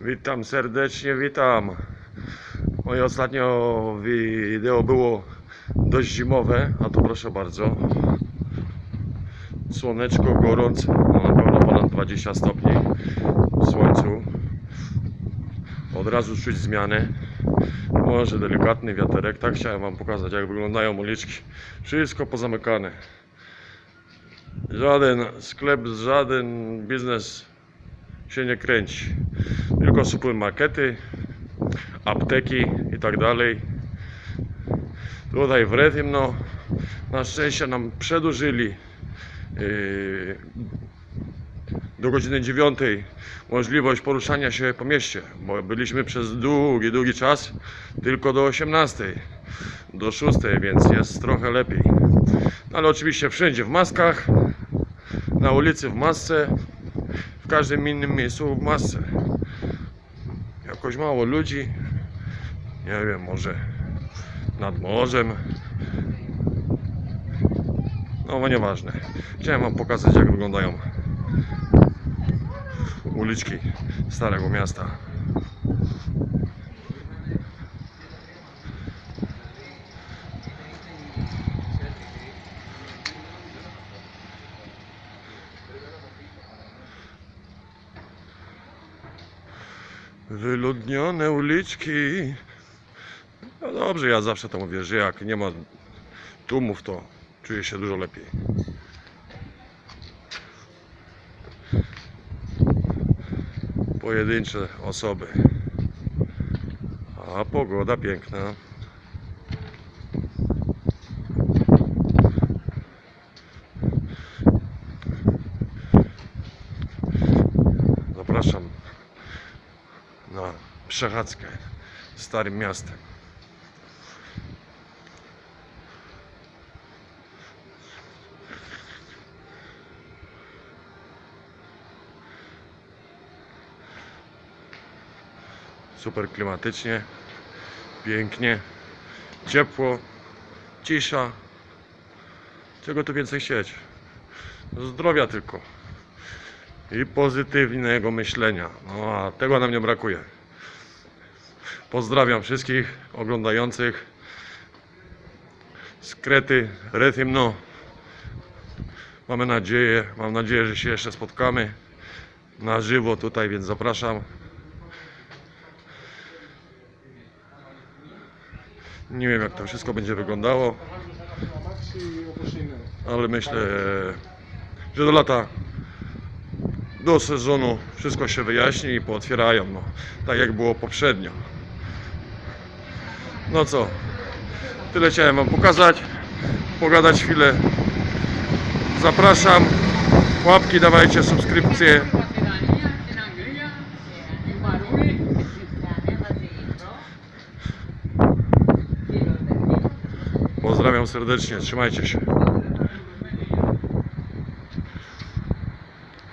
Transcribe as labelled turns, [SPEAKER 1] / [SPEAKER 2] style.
[SPEAKER 1] Witam serdecznie, witam. Moje ostatnio wideo było dość zimowe, a to proszę bardzo. Słoneczko, gorąco, no na pewno ponad 20 stopni w słońcu. Od razu czuć zmianę. Może delikatny wiaterek. Tak chciałem Wam pokazać, jak wyglądają uliczki. Wszystko pozamykane. Żaden sklep, żaden biznes się nie kręci. Tylko supermarkety, apteki i tak dalej. Tutaj w Rethymno na szczęście nam przedłużyli yy, do godziny 9 możliwość poruszania się po mieście, bo byliśmy przez długi, długi czas tylko do 18, do 6, więc jest trochę lepiej. No ale oczywiście wszędzie w maskach, na ulicy w masce, w każdym innym miejscu w masce. Jakoś mało ludzi, nie wiem, może nad morzem. No, bo nieważne. Chciałem Wam pokazać, jak wyglądają uliczki Starego Miasta. Wyludnione uliczki. No dobrze, ja zawsze to mówię, że jak nie ma tłumów, to czuję się dużo lepiej. Pojedyncze osoby. A pogoda piękna. Zapraszam przechadzkę starym miastem. Super klimatycznie, pięknie, ciepło, cisza. Czego tu więcej chcieć? Zdrowia tylko i pozytywnego myślenia. No a tego nam nie brakuje. Pozdrawiam wszystkich oglądających z Krety, Rethymno. Mamy nadzieję, mam nadzieję, że się jeszcze spotkamy na żywo tutaj, więc zapraszam. Nie wiem jak to wszystko będzie wyglądało, ale myślę, że do lata do sezonu wszystko się wyjaśni i pootwierają, no, tak jak było poprzednio. No co, tyle chciałem Wam pokazać, pogadać chwilę. Zapraszam, łapki dawajcie, subskrypcje. Pozdrawiam serdecznie, trzymajcie się.